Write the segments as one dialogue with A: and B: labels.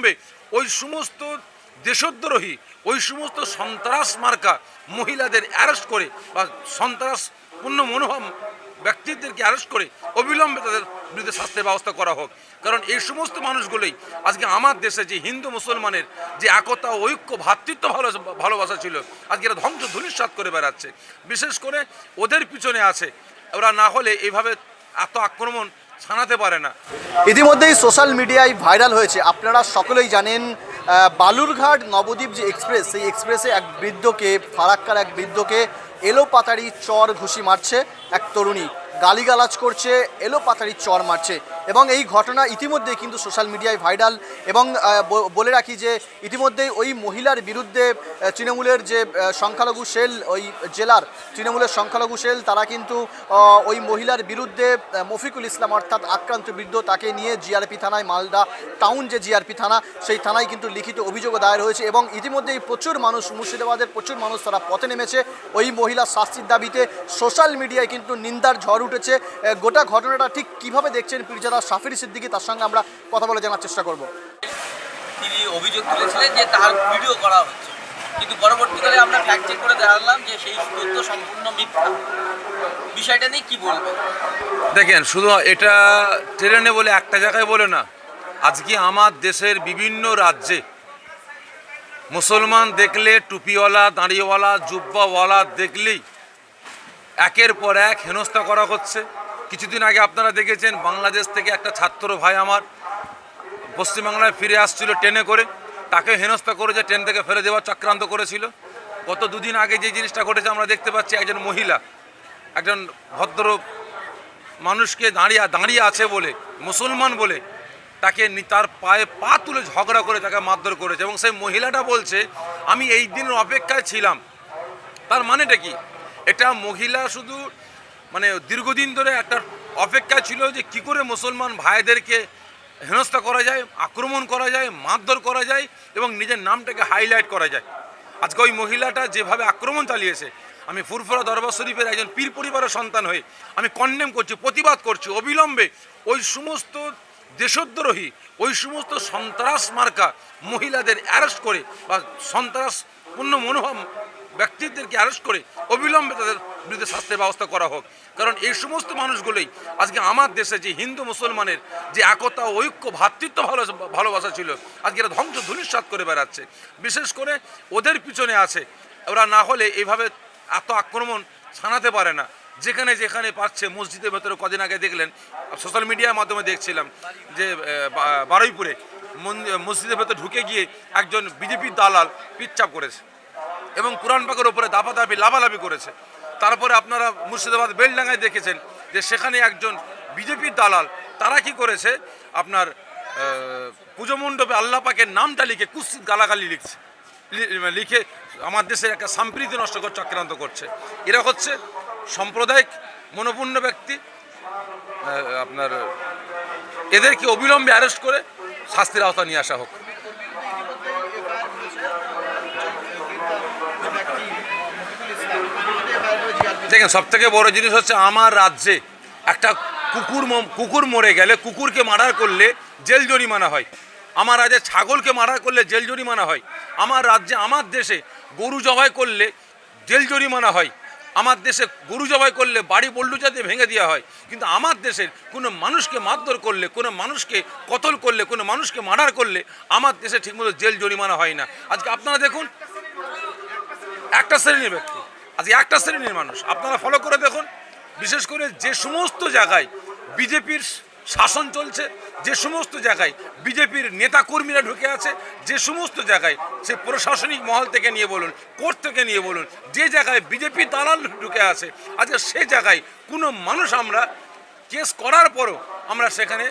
A: অবিলম্বে ওই সমস্ত দেশদ্রোহী, ওই সমস্ত সন্ত্রাস মার্কা মহিলাদের অ্যারেস্ট করে বা সন্ত্রাসপূর্ণ মনোভাব ব্যক্তিদেরকে অ্যারেস্ট করে অবিলম্বে তাদের বিরুদ্ধে শাস্তির ব্যবস্থা করা হোক। কারণ এই সমস্ত মানুষগুলোই আজকে আমার দেশে যে হিন্দু মুসলমানের যে একতা, ঐক্য ভ্রাতৃত্ব ভালো ভালোবাসা ছিল, আজকে এরা ধ্বংস ধূলিসাৎ করে বেড়াচ্ছে। বিশেষ করে ওদের পিছনে আছে, ওরা না হলে এইভাবে এত আক্রমণ ছানাতে পারে না।
B: ইতিমধ্যেই সোশ্যাল মিডিয়ায় ভাইরাল হয়েছে। আপনারা সকলেই জানেন বালুরঘাট নবদ্বীপ যে এক্সপ্রেস, সেই এক্সপ্রেসে এক বৃদ্ধকে, ফারাক্কার এক বৃদ্ধকে এলো পাতাড়ি চর ঘুষি মারছে এক তরুণী। গালিগালাজ করছে, এলো পাতাড়ি চর মারছে। এবং এই ঘটনা ইতিমধ্যেই কিন্তু সোশ্যাল মিডিয়ায় ভাইরাল এবং বলে রাখি যে ইতিমধ্যেই ওই মহিলার বিরুদ্ধে তৃণমূলের যে সংখ্যালঘু সেল, ওই জেলার তৃণমূলের সংখ্যালঘু সেল, তারা কিন্তু ওই মহিলার বিরুদ্ধে মফিকুল ইসলাম অর্থাৎ আক্রান্ত বৃদ্ধ তাকে নিয়ে জিআরপি থানায়, মালদা টাউন যে জিআরপি থানা, সেই থানায় কিন্তু লিখিত অভিযোগও দায়ের হয়েছে এবং ইতিমধ্যেই প্রচুর মানুষ, মুর্শিদাবাদের প্রচুর মানুষ তারা পথে নেমেছে। ওই মহিলার শাস্তির দাবিতে সোশ্যাল মিডিয়ায় কিন্তু নিন্দার ঝড় উঠেছে। গোটা ঘটনাটা ঠিক কীভাবে দেখছেন পীরজাদা সাফির সিদ্দিকি তার সঙ্গে আমরা কথা বলে জানার চেষ্টা করব।
C: তিনি অভিযোগ তুলেছিলেন যে তার ভিডিও করা হচ্ছে। কিন্তু পরবর্তীকালে আমরা ফ্যাক্ট চেক করে জানলাম যে সেই তথ্য সম্পূর্ণ মিথ্যা। বিষয়টা নিয়ে কি বলবেন?
A: দেখেন শুধু এটা ট্রেনে বলে একটা জায়গায় বলে না আজকে আমার দেশের বিভিন্ন রাজ্যে মুসলমান দেখলে টুপিওয়ালা দাঁড়িয়েওয়ালা জুব্বাওয়ালা দেখলেই একের পর এক হেনস্থা করা হচ্ছে। কিছুদিন আগে আপনারা দেখেছেন বাংলাদেশ থেকে একটা ছাত্র ভাই আমার পশ্চিমবাংলায় ফিরে আসছিল ট্রেনে করে। তাকে হেনস্থা করেছে, ট্রেন থেকে ফেলে দেওয়ার চক্রান্ত করেছিল। গত দুদিন আগে যে জিনিসটা ঘটেছে, আমরা দেখতে পাচ্ছি একজন মহিলা, একজন ভদ্র মানুষকে দাঁড়িয়ে দাঁড়িয়ে আছে বলে, মুসলমান বলে, তাকে তার পায়ে পা তুলে ঝগড়া করে তাকে মারধর করেছে এবং সেই মহিলাটা বলছে, আমি এই দিনের অপেক্ষায় ছিলাম। তার মানেটা কি? এটা মহিলা শুধু মানে দীর্ঘদিন ধরে একটা অপেক্ষা ছিল যে কি করে মুসলমান ভাইদেরকে হেনস্থা করা যায়, আক্রমণ করা যায়, মারধর করা যায় এবং নিজের নামটাকে হাইলাইট করা যায়। আজকে ওই মহিলাটা যেভাবে আক্রমণ চালিয়েছে, আমি ফুরফুরা দরবার শরীফের একজন পীর পরিবারের সন্তান হয়ে আমি কন্ডেম করছি, প্রতিবাদ করছি, অবিলম্বে ওই সমস্ত দেশদ্রোহী, ওই সমস্ত সন্ত্রাস মার্কা মহিলাদের অ্যারেস্ট করে বা সন্ত্রাসপূর্ণ মনোভাব ব্যক্তিদেরকে অ্যারেস্ট করে অবিলম্বে তাদের বিরুদ্ধে শাস্তির ব্যবস্থা করা হোক। কারণ এই সমস্ত মানুষগুলোই আজকে আমার দেশে যে হিন্দু মুসলমানের যে একতা, ঐক্য ভ্রাতৃত্ব ভালো, ভালোবাসা ছিল, আজকে এরা ধ্বংস, ধূলিসাৎ করে বেড়াচ্ছে। বিশেষ করে ওদের পিছনে আছে, ওরা না হলে এইভাবে এত আক্রমণ ছানাতে পারে না। যেখানে যেখানে পাচ্ছে মসজিদের ভেতরে কদিন আগে দেখলেন সোশ্যাল মিডিয়ার মাধ্যমে দেখছিলাম যে বারুইপুরে মসজিদের ভেতরে ঢুকে গিয়ে একজন বিজেপির দালাল পিচ্চাপ করেছে এবং কোরআন পাকের ওপরে দাপাদাপি, লাভালাভি করেছে। তারপরে আপনারা মুর্শিদাবাদ বেলডাঙ্গায় দেখেছেন যে সেখানে একজন বিজেপির দালাল, তারা কি করেছে? আপনার পুজো মণ্ডপে আল্লাহ নামটা লিখে কুস্তির গালাগালি লিখছে। লি- লিখে আমার দেশের একটা সম্প্রীতি নষ্ট করে, চক্রান্ত করছে। এরা হচ্ছে সাম্প্রদায়িক, মনোপূর্ণ ব্যক্তি। আপনার, এদেরকে অবিলম্বে অ্যারেস্ট করে শাস্তির আওতা নিয়ে আসা হোক। দেখেন সব থেকে বড় জিনিস হচ্ছে আমার রাজ্যে একটা কুকুর কুকুর মরে গেলে কুকুরকে মার্ডার করলে জেল জরিমানা হয়। আমার রাজ্যে ছাগলকে মার্ডার করলে জেল জরিমানা হয়। আমার রাজ্যে, আমার দেশে গরু জবাই করলে জেল জরিমানা হয়। আমার দেশে গরু জবাই করলে বাড়ি বল্লুচা দিয়ে ভেঙে দেওয়া হয়। কিন্তু আমার দেশের কোনো মানুষকে মারধর করলে, কোনো মানুষকে কতল করলে, কোনো মানুষকে মার্ডার করলে আমার দেশে ঠিকমতো জেল জরিমানা হয় না। আজকে আপনারা দেখুন, একটা শ্রেণির ব্যক্তি আজকে একটা শ্রেণির মানুষ। আপনারা ফলো করে দেখুন। বিশেষ করে যে সমস্ত জায়গায় বিজেপির শাসন চলছে, যে সমস্ত জায়গায় বিজেপির নেতাকর্মীরা ঢুকে আছে, যে সমস্ত জায়গায় সে প্রশাসনিক মহল থেকে নিয়ে বলুন, কোর্ট থেকে নিয়ে বলুন, যে জায়গায় বিজেপি দালাল ঢুকে আছে আজকে সে জায়গায় কোনো মানুষ আমরা কেস করার পরও আমরা সেখানে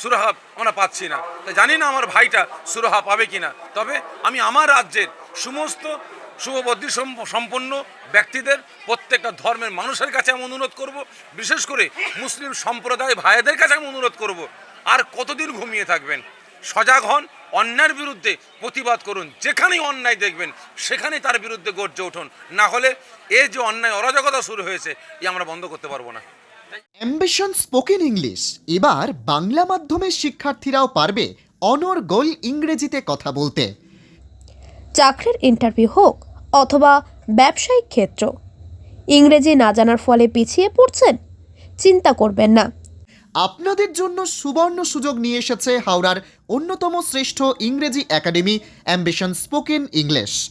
A: সুরাহা আমরা পাচ্ছি না। তাই জানি না আমার ভাইটা সুরাহা পাবে কিনা। তবে আমি আমার রাজ্যের সমস্ত শুভবদ্ধি সম্পন্ন ব্যক্তিদের, প্রত্যেকটা ধর্মের মানুষের কাছে আমি অনুরোধ করব। বিশেষ করে মুসলিম সম্প্রদায় ভাইদের কাছে আমি অনুরোধ করব। আর কতদিন ঘুমিয়ে থাকবেন? সজাগ হন, অন্যায়ের বিরুদ্ধে প্রতিবাদ করুন। যেখানেই অন্যায় দেখবেন, সেখানেই তার বিরুদ্ধে গর্জে উঠুন। না হলে এই যে অন্যায় অরাজকতা শুরু হয়েছে এই আমরা বন্ধ করতে পারব না।
D: অ্যাম্বিশন স্পোকেন ইংলিশ এবার বাংলা মাধ্যমের শিক্ষার্থীরাও পারবে অনর্গল ইংরেজিতে কথা বলতে।
E: চাকরির ইন্টারভিউ হোক অথবা ব্যবসায়িক ক্ষেত্র। ইংরেজি না জানার ফলে পিছিয়ে পড়ছেন? চিন্তা করবেন না।
D: আপনাদের জন্য সুবর্ণ সুযোগ নিয়ে এসেছে হাওড়ার অন্যতম শ্রেষ্ঠ ইংরেজি academy ambition spoken English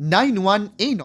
D: nine one এই